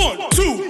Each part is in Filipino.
One, two,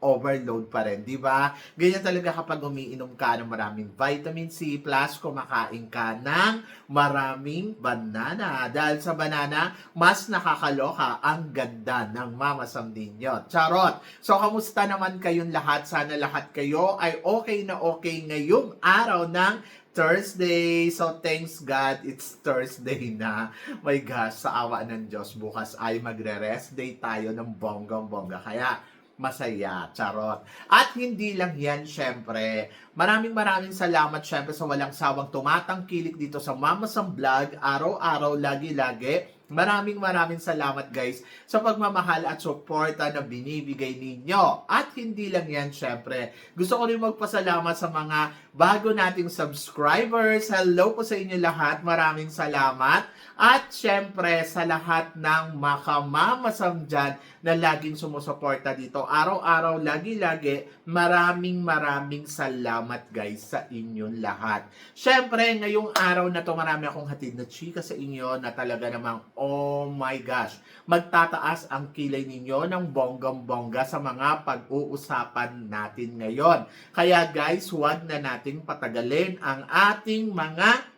overload pa rin, di ba? Ganyan talaga kapag umiinom ka ng maraming vitamin C plus kumakain ka ng maraming banana. Dahil sa banana, mas nakakaloka ang ganda ng Mama Sam ninyo. Charot! So, kamusta naman kayong lahat? Sana lahat kayo ay okay na okay ngayong araw ng Thursday. So, thanks God, it's Thursday na. My gosh, sa awa ng Diyos, bukas ay magre-rest day tayo ng bonggang-bongga. Kaya, masaya, charot. At hindi lang yan, syempre. Maraming maraming salamat, syempre, sa walang sawang tumatangkilik dito sa Mama Sam Vlog, araw-araw, lagi-lagi. Maraming maraming salamat guys sa pagmamahal at suporta na binibigay ninyo. At hindi lang yan, syempre. Gusto ko rin magpasalamat sa mga bago nating subscribers. Hello po sa inyo lahat. Maraming salamat. At syempre sa lahat ng makamamasam dyan na laging sumusuporta dito. Araw-araw, lagi-lagi, maraming maraming salamat guys sa inyong lahat. Syempre, ngayong araw na to marami akong hatid na chika sa inyo na talaga namang, oh my gosh, magtataas ang kilay ninyo ng bonggang-bongga sa mga pag-uusapan natin ngayon. Kaya guys, huwag na nating patagalin ang ating mga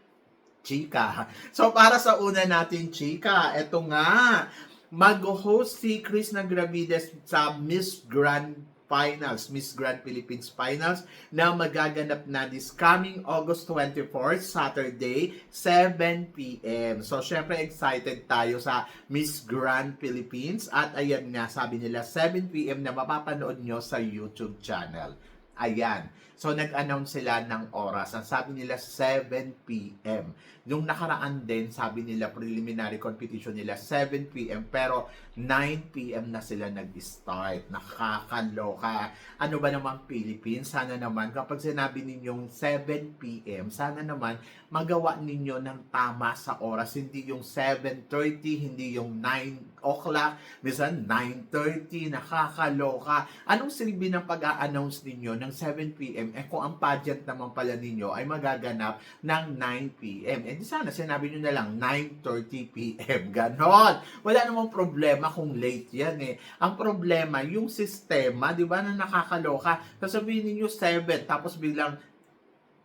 chika. So para sa una natin chika, eto nga, mag-host si Chris Nagravides sa Miss Grand Finals, Miss Grand Philippines Finals na magaganap na this coming August 24, Saturday, 7 p.m. So, syempre excited tayo sa Miss Grand Philippines at ayan nga, sabi nila 7 p.m. na mapapanood nyo sa YouTube channel. Ayan. So, nag-announce sila ng oras. Ang sabi nila, 7 p.m. Nung nakaraan din, sabi nila, preliminary competition nila, 7 p.m. Pero, 9 p.m. na sila nag-start. Nakakaloka. Ano ba naman Philippines? Sana naman, kapag sinabi ninyong 7 p.m., sana naman, magawa ninyo ng tama sa oras. Hindi yung 7.30, hindi yung 9 o'clock, minsan 9.30, nakakaloka. Anong silbi ng pag-a-announce ninyo ng 7 p.m. Eh kung ang pageant naman pala ninyo ay magaganap ng 9 p.m. Eh di sana sinabi nyo na lang 9.30 p.m. Ganon. Wala namang problema kung late yan eh. Ang problema, yung sistema, di ba, na nakakaloka. Sasabihin ninyo 7, tapos biglang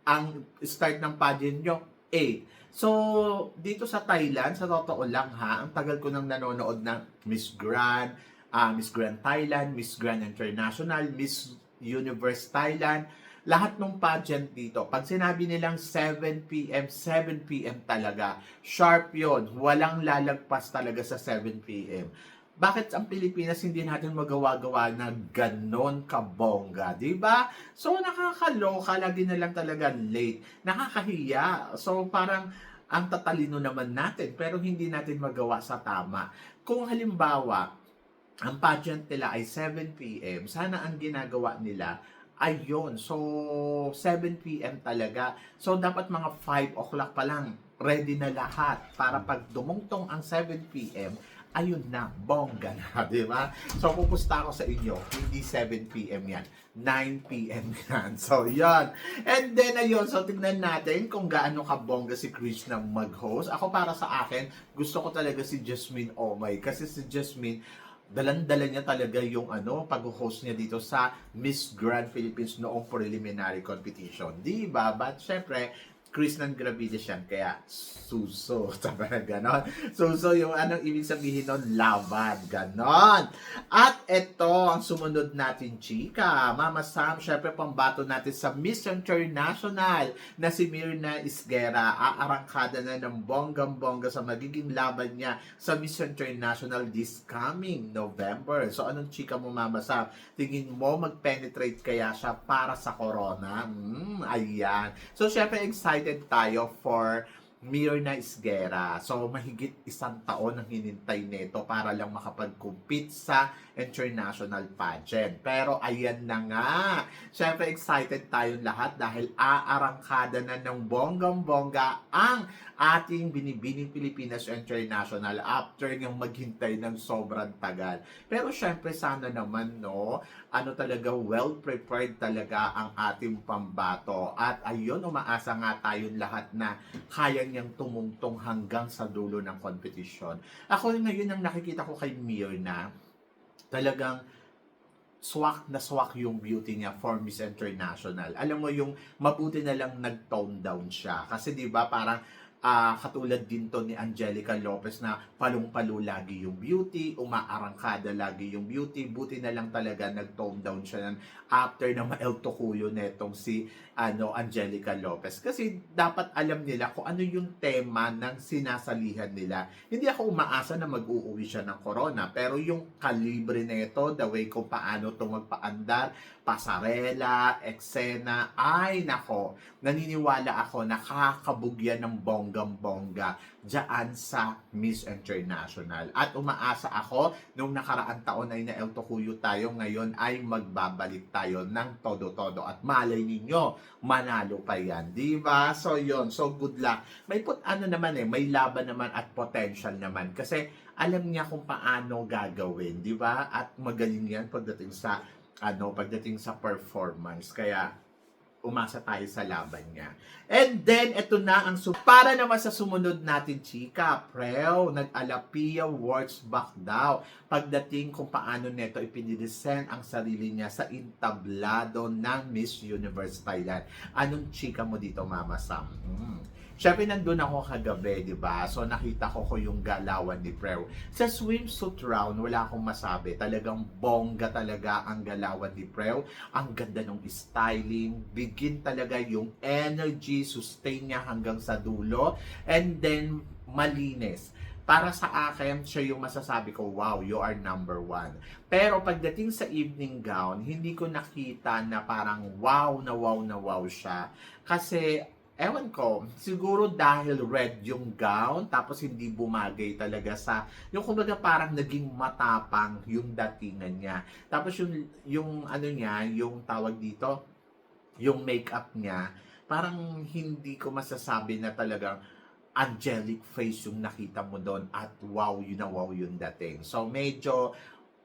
ang start ng pageant nyo, 8. So, dito sa Thailand, sa totoo lang ha, ang tagal ko nang nanonood ng Miss Grand, ah, Miss Grand Thailand, Miss Grand International, Miss Universe Thailand, lahat ng pageant dito, pag sinabi nilang 7 p.m., 7 p.m. talaga, sharp yon walang lalagpas talaga sa 7 p.m. Bakit ang Pilipinas hindi natin magawa-gawa na ganon kabongga, di ba? So nakakaloka, lagi na lang talaga late. Nakakahiya. So parang ang tatalino naman natin pero hindi natin magawa sa tama. Kung halimbawa, ang pageant nila ay 7 p.m., sana ang ginagawa nila Ayun. So, 7 p.m. talaga. So, dapat mga 5 o'clock pa lang, ready na lahat para pag dumungtong ang 7 p.m., ayun na, bongga na, di ba? So, pupusta ako sa inyo, hindi 7 p.m. yan, 9 p.m. yan. So, yan. And then, ayun, so tignan natin kung gaano ka bongga si Chris na mag-host. Ako para sa akin, gusto ko talaga si Jasmine Omay. Kasi si Jasmine, dalan-dala niya talaga yung ano, pag-host niya dito sa Miss Grand Philippines noong preliminary competition. Di ba? But syempre, Chris ng Gravides yan, kaya suso. Sabi na ganon. Suso yung anong ibig sabihin nun, laban. Ganon. At ito, ang sumunod natin, chika. Mama Sam, syempre pambato natin sa Miss International na si Mirna Isguera. Aarangkada na ng bonggang-bongga sa magiging laban niya sa Miss International this coming November. So, anong chika mo, Mama Sam? Tingin mo, mag-penetrate kaya siya para sa corona? Hmm, ayan. So, syempre, excited tayo for Mirna Isguera. So, mahigit isang taon ang hinintay nito para lang makapag-compete sa international pageant. Pero ayan na nga. Siyempre, excited tayong lahat dahil aarangkada na ng bonggang-bongga ang ating binibining Pilipinas International after yung maghintay ng sobrang tagal. Pero syempre sana naman no, ano talaga well prepared talaga ang ating pambato. At ayun, umaasa nga tayong lahat na kaya niyang tumungtong hanggang sa dulo ng kompetisyon. Ako ngayon ang nakikita ko kay Mirna, talagang swak na swak yung beauty niya for Miss International. Alam mo yung mabuti na lang nag-tone down siya. Kasi 'di ba parang ah, katulad din to ni Angelica Lopez na palong-palo lagi yung beauty, umaarangkada lagi yung beauty, buti na lang talaga nag-tone down siya ng after na ma-El Tocuyo netong si ano Angelica Lopez. Kasi dapat alam nila kung ano yung tema ng sinasalihan nila. Hindi ako umaasa na mag-uuwi siya ng corona, pero yung kalibre nito, the way kung paano to magpaandar, pasarela, eksena, ay nako, naniniwala ako nakakabugyan ng bonggang-bongga dyan sa Miss International. At umaasa ako, nung nakaraan taon ay na El tayo, ngayon ay magbabalik tayo ng todo-todo. At malay ninyo, manalo pa yan. Di ba? So, yon So, good luck. May put ano naman eh, may laban naman at potential naman. Kasi alam niya kung paano gagawin. Di ba? At magaling yan pagdating sa ano, pagdating sa performance. Kaya, umasa tayo sa laban niya. And then, ito na ang su- para naman sa sumunod natin, chika, Preo, nag-Alapia Words back daw. Pagdating kung paano neto ipiniresent ang sarili niya sa intablado ng Miss Universe Thailand. Anong chika mo dito, Mama Sam? Mm. Siyempre, nandun ako kagabi, di ba? So, nakita ko ko yung galawan ni Preo. Sa swimsuit round, wala akong masabi. Talagang bongga talaga ang galawan ni Preo. Ang ganda ng styling. Begin talaga yung energy, sustain niya hanggang sa dulo. And then, malinis. Para sa akin, siya yung masasabi ko, wow, you are number one. Pero pagdating sa evening gown, hindi ko nakita na parang wow na wow na wow siya. Kasi ewan ko, siguro dahil red yung gown, tapos hindi bumagay talaga sa, yung kumbaga parang naging matapang yung datingan niya. Tapos yung, yung ano niya, yung tawag dito, yung makeup niya, parang hindi ko masasabi na talagang angelic face yung nakita mo doon at wow, yun na wow yung dating. So medyo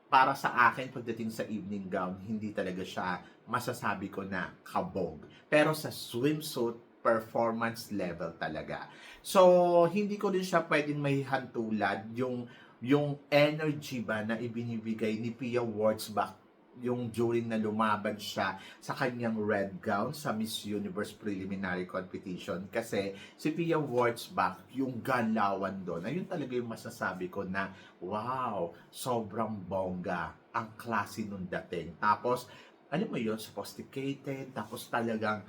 para sa akin pagdating sa evening gown, hindi talaga siya masasabi ko na kabog. Pero sa swimsuit, performance level talaga. So, hindi ko din siya pwedeng may hantulad yung yung energy ba na ibinibigay ni Pia Wurtzbach yung during na lumaban siya sa kanyang red gown sa Miss Universe Preliminary Competition kasi si Pia Wurtzbach yung galawan doon ayun talaga yung masasabi ko na wow sobrang bongga ang klase nung dating tapos alam mo yun sophisticated tapos talagang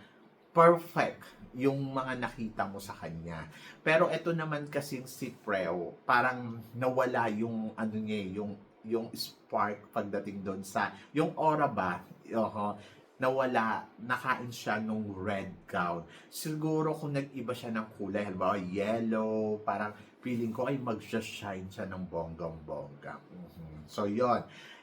perfect yung mga nakita mo sa kanya. Pero ito naman kasing si Preo, parang nawala yung ano niya, eh, yung yung spark pagdating doon sa yung aura ba, oho, nawala, nakain siya nung red gown. Siguro kung nag-iba siya ng kulay, halimbawa yellow, parang feeling ko ay mag-shine siya ng bonggang-bongga. Mhm. So, yon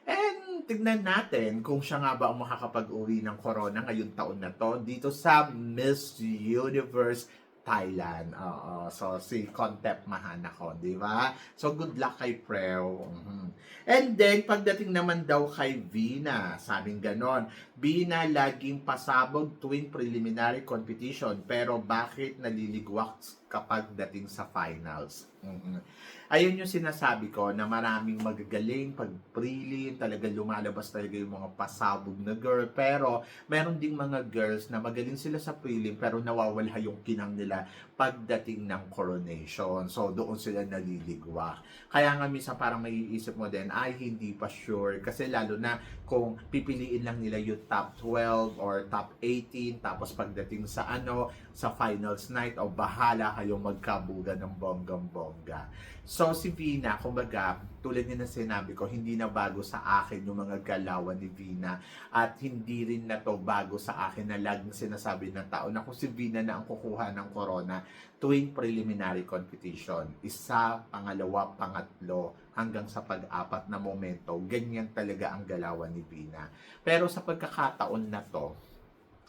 And tignan natin kung siya nga ba ang makakapag-uwi ng corona ngayong taon na to dito sa Miss Universe Thailand. Oo. So, si Contep Mahan ako, di ba? So, good luck kay Preo. Mhm. And then, pagdating naman daw kay Vina, sabing ganon, Vina laging pasabog tuwing preliminary competition, pero bakit naliligwak kapag dating sa finals? Mhm. Ayun yung sinasabi ko na maraming magagaling pag prelim, talaga lumalabas talaga yung mga pasabog na girl. Pero meron ding mga girls na magaling sila sa prelim pero nawawala yung kinang nila pagdating ng coronation. So doon sila naliligwa. Kaya nga minsan parang maiisip mo din, ay hindi pa sure. Kasi lalo na kung pipiliin lang nila yung top 12 or top 18 tapos pagdating sa ano sa finals night o bahala kayong magkabuga ng bonggang-bongga. So si Vina, kumbaga, tulad niya na sinabi ko, hindi na bago sa akin yung mga galawan ni Vina at hindi rin na to bago sa akin na laging sinasabi ng tao na kung si Vina na ang kukuha ng corona tuwing preliminary competition. Isa, pangalawa, pangatlo, hanggang sa pag-apat na momento, ganyan talaga ang galawan ni Vina. Pero sa pagkakataon na to,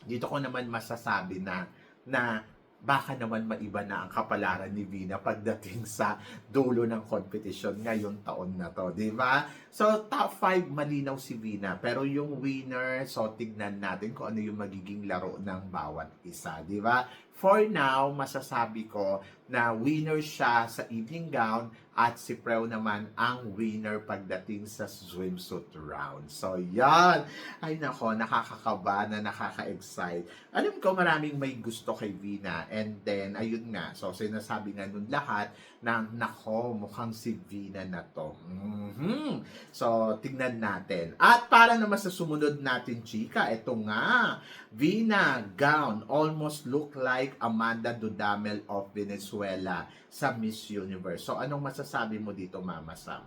dito ko naman masasabi na na baka naman maiba na ang kapalaran ni Vina pagdating sa dulo ng competition ngayong taon na to, di ba? So, top 5 malinaw si Vina, pero yung winner, so tignan natin kung ano yung magiging laro ng bawat isa, di ba? For now, masasabi ko na winner siya sa evening gown at si Preo naman ang winner pagdating sa swimsuit round. So, yan. Ay nako, nakakakaba na nakaka-excite. Alam ko maraming may gusto kay Vina. And then, ayun nga. So, sinasabi nga nun lahat na nako, mukhang si Vina na to. Mhm. So, tignan natin. At para naman sa sumunod natin, chika, ito nga. Vina gown almost look like Amanda Dudamel of Venezuela sa Miss Universe. So, anong masasabi mo dito, Mama Sam?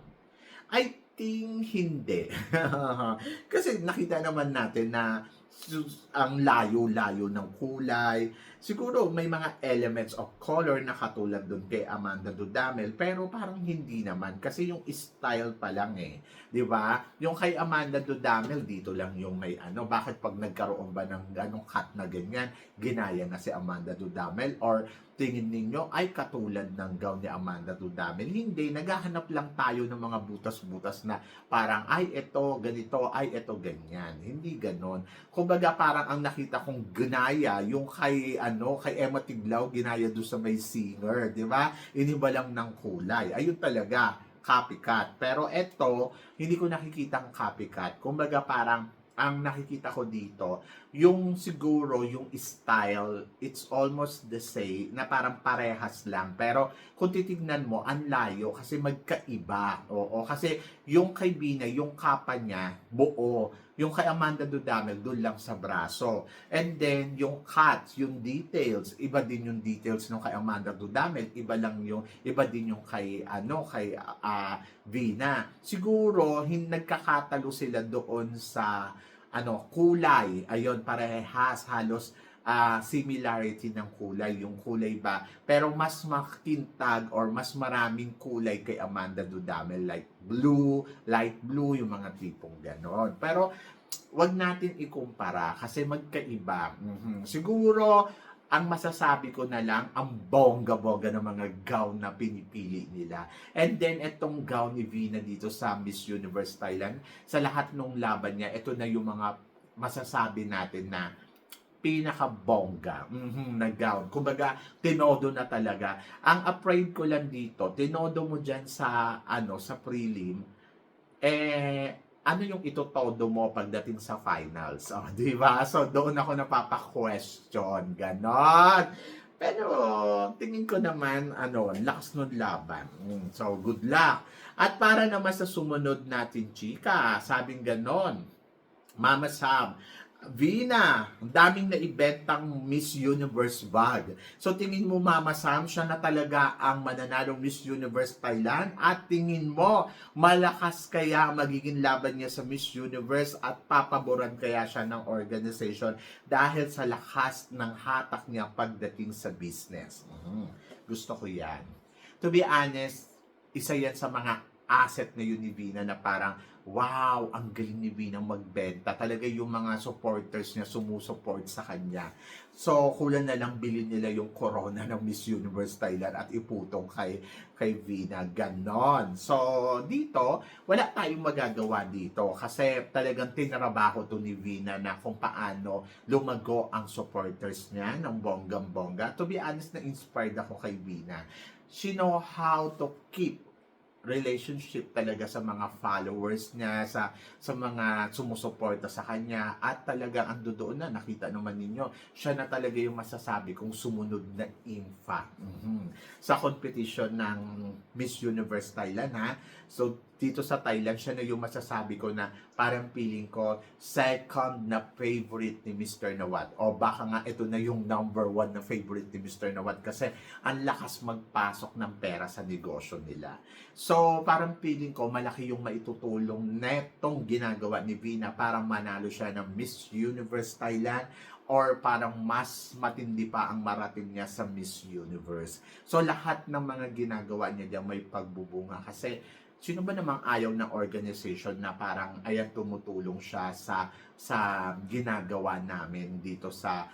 I think hindi. Kasi nakita naman natin na ang layo-layo ng kulay. Siguro may mga elements of color na katulad doon kay Amanda Dudamel, pero parang hindi naman kasi yung style pa lang eh. 'Di ba? Yung kay Amanda Dudamel dito lang yung may ano, bakit pag nagkaroon ba ng ganong cut na ganyan, ginaya na si Amanda Dudamel or tingin ninyo ay katulad ng gown ni Amanda Dudamel. Hindi, naghahanap lang tayo ng mga butas-butas na parang ay ito ganito, ay ito ganyan. Hindi ganon. Kumbaga parang ang nakita kong ginaya yung kay ano, kay Emma Tiglao ginaya doon sa may singer, 'di ba? Iniba lang ng kulay. Ayun talaga copycat. Pero eto, hindi ko nakikita ang copycat. Kumbaga parang ang nakikita ko dito, yung siguro yung style, it's almost the same, na parang parehas lang. Pero kung titignan mo, ang layo kasi magkaiba. Oo, kasi yung kay Bina, yung kapa niya, buo. Yung kay Amanda Dudamel, doon lang sa braso. And then, yung cuts, yung details, iba din yung details nung kay Amanda Dudamel, iba lang yung, iba din yung kay, ano, kay ah, Vina. Siguro, hin, nagkakatalo sila doon sa, ano, kulay. Ayun, parehas, halos, ah, similarity ng kulay, yung kulay ba. Pero mas makintag or mas maraming kulay kay Amanda Dudamel like blue, light blue, yung mga tipong ganon. Pero wag natin ikumpara kasi magkaiba. Mhm. Siguro ang masasabi ko na lang, ang bongga-bongga ng mga gown na pinipili nila. And then, itong gown ni Vina dito sa Miss Universe Thailand, sa lahat ng laban niya, ito na yung mga masasabi natin na pinaka-bongga mhm, na gown. Kumbaga, tinodo na talaga. Ang afraid ko lang dito, tinodo mo dyan sa, ano, sa prelim, eh, ano yung itotodo mo pagdating sa finals? Oh, di ba? So, doon ako napapa-question. Ganon. Pero, tingin ko naman, ano, lakas nun laban. Mm, so, good luck. At para naman sa sumunod natin, chika, sabing ganon, Mama Sam, Vina, ang daming naibentang Miss Universe bag. So tingin mo Mama Sam, siya na talaga ang mananalong Miss Universe Thailand at tingin mo malakas kaya magiging laban niya sa Miss Universe at papaboran kaya siya ng organization dahil sa lakas ng hatak niya pagdating sa business. Mhm. Gusto ko yan. To be honest, isa yan sa mga asset ngayon ni Vina na parang wow, ang galing ni Vina magbenta. Talaga yung mga supporters niya sumusuport sa kanya. So, kulang na lang bilhin nila yung corona ng Miss Universe Thailand at iputong kay, kay Vina. Ganon. So, dito, wala tayong magagawa dito kasi talagang tinrabaho to ni Vina na kung paano lumago ang supporters niya ng bonggang-bongga. To be honest, na-inspired ako kay Vina. She know how to keep relationship talaga sa mga followers niya, sa sa mga sumusuporta sa kanya at talaga ang doon na nakita naman ninyo, siya na talaga yung masasabi kung sumunod na infa Mhm. sa competition ng Miss Universe Thailand ha. So dito sa Thailand, siya na yung masasabi ko na parang feeling ko second na favorite ni Mr. Nawat. O baka nga ito na yung number one na favorite ni Mr. Nawat kasi ang lakas magpasok ng pera sa negosyo nila. So, parang feeling ko malaki yung maitutulong netong ginagawa ni Vina para manalo siya ng Miss Universe Thailand or parang mas matindi pa ang marating niya sa Miss Universe. So, lahat ng mga ginagawa niya diyan may pagbubunga kasi sino ba namang ayaw ng organization na parang ayan tumutulong siya sa sa ginagawa namin dito sa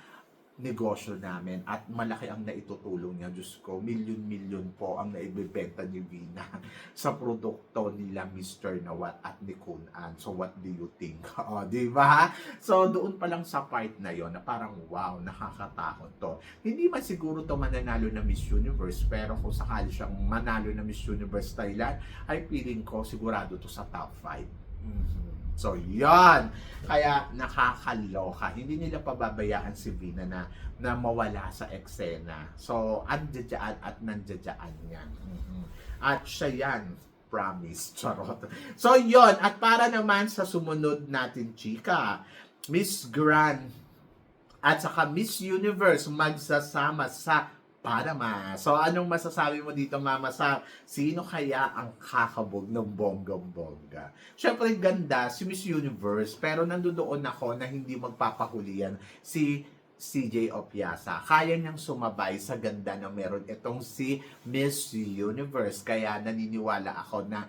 negosyo namin at malaki ang naitutulong niya. Diyos ko, milyon-milyon po ang naibibenta ni Vina sa produkto nila Mr. Nawat at ni Kun An. So, what do you think? O, di ba? So, doon pa lang sa part na yon na parang, wow, nakakatakot to. Hindi man siguro to mananalo na Miss Universe, pero kung sakali siyang manalo na Miss Universe Thailand, ay feeling ko sigurado to sa top 5. Mhm. So, yan. Kaya nakakaloka. Hindi nila pababayaan si Vina na, na mawala sa eksena. So, andyadyaan at nandiyadyaan yan. Mhm. At siya yan. Promise. Charot. So, yon At para naman sa sumunod natin, chika, Miss Grand at saka Miss Universe magsasama sa Panama. So, anong masasabi mo dito, Mama, sa sino kaya ang kakabog ng bonggong-bongga? Siyempre, ganda si Miss Universe, pero nandoon ako na hindi magpapahuli yan si CJ Opiasa. Kaya niyang sumabay sa ganda na meron itong si Miss Universe. Kaya naniniwala ako na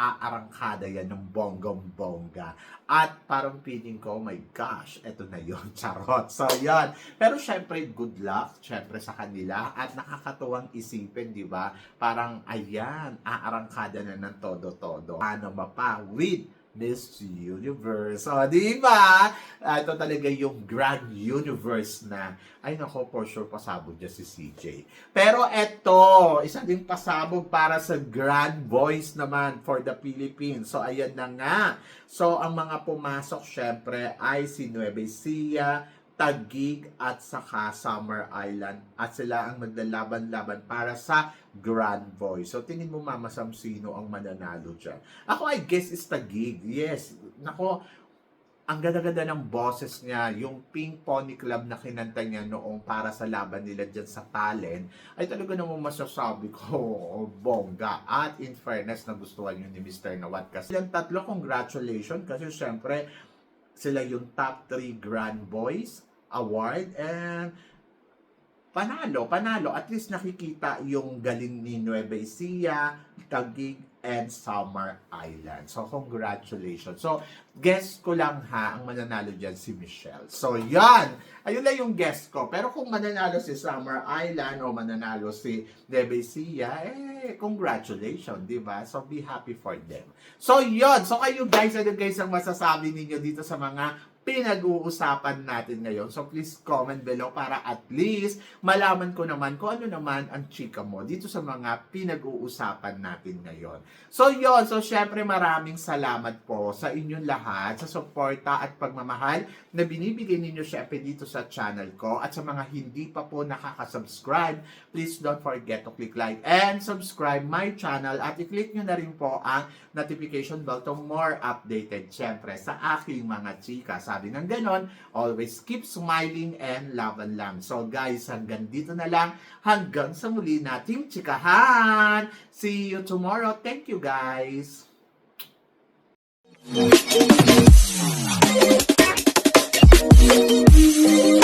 mag-aarangkada yan ng bonggong-bongga. At parang feeling ko, oh my gosh, eto na yon charot. So, yan. Pero syempre, good luck, syempre sa kanila. At nakakatuwang isipin, di ba? Parang, ayan, aarangkada na ng todo-todo. Ano ba? With Miss Universe. O, di ba? Ah, Ito talaga yung Grand Universe na, ay nako, for sure pasabog dyan si CJ. Pero eto, isa ding pasabog para sa Grand Voice naman for the Philippines. So, ayan na nga. So, ang mga pumasok, syempre, ay si Nueva Ecija, Taguig at saka Summer Island at sila ang maglalaban-laban para sa Grand Voice. So tingin mo Mama Sam sino ang mananalo dyan? Ako I guess is Taguig. Yes. Nako, ang ganda-ganda ng boses niya, yung Pink Pony Club na kinanta niya noong para sa laban nila dyan sa talent, ay talaga namang masasabi ko, bongga. At in fairness, nagustuhan yun ni Mr. Nawat. Kasi yung tatlo, congratulations. Kasi syempre, sila yung top 3 Grand Boys Award and panalo, panalo. At least nakikita yung galing ni Nueva Ecija, Taguig, and Summer Island. So, congratulations. So, guess ko lang ha, ang mananalo dyan si Michelle. So, yan! Ayun lang yung guess ko. Pero kung mananalo si Summer Island o mananalo si Nueva Ecija, eh, congratulations, di ba? So, be happy for them. So, yon So, kayo guys, ano guys ang masasabi ninyo dito sa mga pinag-uusapan natin ngayon. So please comment below para at least malaman ko naman kung ano naman ang chika mo dito sa mga pinag-uusapan natin ngayon. So yon so syempre maraming salamat po sa inyong lahat sa suporta at pagmamahal na binibigay ninyo syempre dito sa channel ko at sa mga hindi pa po nakaka-subscribe, please don't forget to click like and subscribe my channel at i-click nyo na rin po ang notification bell to more updated syempre sa aking mga chika nagsasabi ng ganon. Always keep smiling and love and lamb. So guys, hanggang dito na lang. Hanggang sa muli nating chikahan. See you tomorrow. Thank you guys. Thank you.